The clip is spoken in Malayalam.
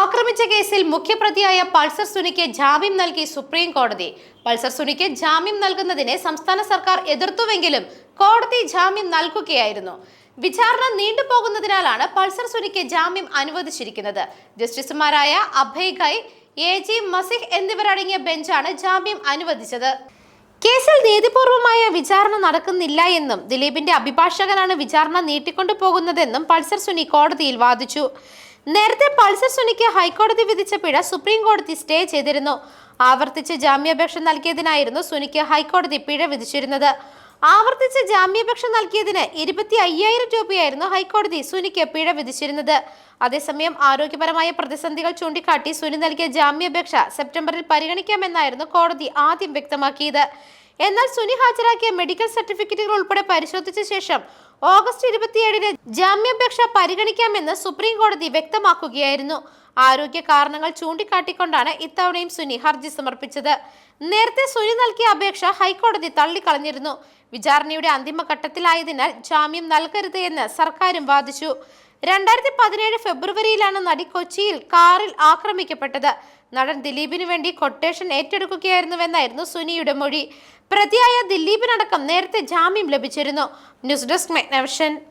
ആക്രമിച്ച കേസിൽ മുഖ്യപ്രതിയായ പൾസർ സുനിക്ക് ജാമ്യം നൽകി സുപ്രീം കോടതി. പൾസർ സുനിക്ക് ജാമ്യം നൽകുന്നതിനെ സംസ്ഥാന സർക്കാർ എതിർത്തുവെങ്കിലും കോടതി ജാമ്യം നൽകുകയായിരുന്നു. വിചാരണ നീണ്ടുപോകുന്നതിനാലാണ് പൾസർ സുനിക്ക് ജാമ്യം അനുവദിച്ചിരിക്കുന്നത്. ജസ്റ്റിസുമാരായ അഭയ് ഖൈ എ ജി മസിഹ് എന്നിവരടങ്ങിയ ബെഞ്ചാണ് ജാമ്യം അനുവദിച്ചത്. കേസിൽ നീതിപൂർവമായ വിചാരണ നടക്കുന്നില്ല എന്നും ദിലീപിന്റെ അഭിഭാഷകനാണ് വിചാരണ നീട്ടിക്കൊണ്ടു പോകുന്നതെന്നും പൾസർ സുനി കോടതിയിൽ വാദിച്ചു. നേരത്തെ പൾസർ സുനിക്ക് ഹൈക്കോടതി വിധിച്ച പിഴ സുപ്രീം കോടതി സ്റ്റേ ചെയ്തിരുന്നു. ആവർത്തിച്ച് ജാമ്യാപേക്ഷ നൽകിയതിനായിരുന്നു സുനിക്ക് ഹൈക്കോടതി പിഴ വിധിച്ചിരുന്നത്. ആവർത്തിച്ച് ജാമ്യാപേക്ഷ നൽകിയതിന് ഇരുപത്തി അയ്യായിരം രൂപയായിരുന്നു ഹൈക്കോടതി സുനിക്ക് പിഴ വിധിച്ചിരുന്നത്. അതേസമയം ആരോഗ്യപരമായ പ്രതിസന്ധികൾ ചൂണ്ടിക്കാട്ടി സുനി നൽകിയ ജാമ്യാപേക്ഷ സെപ്റ്റംബറിൽ പരിഗണിക്കാമെന്നായിരുന്നു കോടതി ആദ്യം വ്യക്തമാക്കിയത്. എന്നാൽ സുനി ഹാജരാക്കിയ മെഡിക്കൽ സർട്ടിഫിക്കറ്റുകൾ ഉൾപ്പെടെ പരിശോധിച്ച ശേഷം ഓഗസ്റ്റ് ഇരുപത്തിയേഴിന് ജാമ്യാപേക്ഷ പരിഗണിക്കാമെന്ന് സുപ്രീം കോടതി വ്യക്തമാക്കുകയായിരുന്നു. ആരോഗ്യ കാരണങ്ങൾ ചൂണ്ടിക്കാട്ടിക്കൊണ്ടാണ് ഇത്തവണയും സുനി ഹർജി സമർപ്പിച്ചത്. നേരത്തെ സുനി നൽകിയ അപേക്ഷ ഹൈക്കോടതി തള്ളിക്കളഞ്ഞിരുന്നു. വിചാരണയുടെ അന്തിമഘട്ടത്തിലായതിനാൽ ജാമ്യം നൽകരുത് എന്ന് സർക്കാരും വാദിച്ചു. രണ്ടായിരത്തി പതിനേഴ് ഫെബ്രുവരിയിലാണ് നടി കൊച്ചിയിൽ കാറിൽ ആക്രമിക്കപ്പെട്ടത്. നടൻ ദിലീപിനു വേണ്ടി കൊട്ടേഷൻ ഏറ്റെടുക്കുകയായിരുന്നുവെന്നായിരുന്നു സുനിയുടെ മൊഴി. പ്രതിയായ ദിലീപിനടക്കം നേരത്തെ ജാമ്യം ലഭിച്ചിരുന്നു. News desk Megnavision.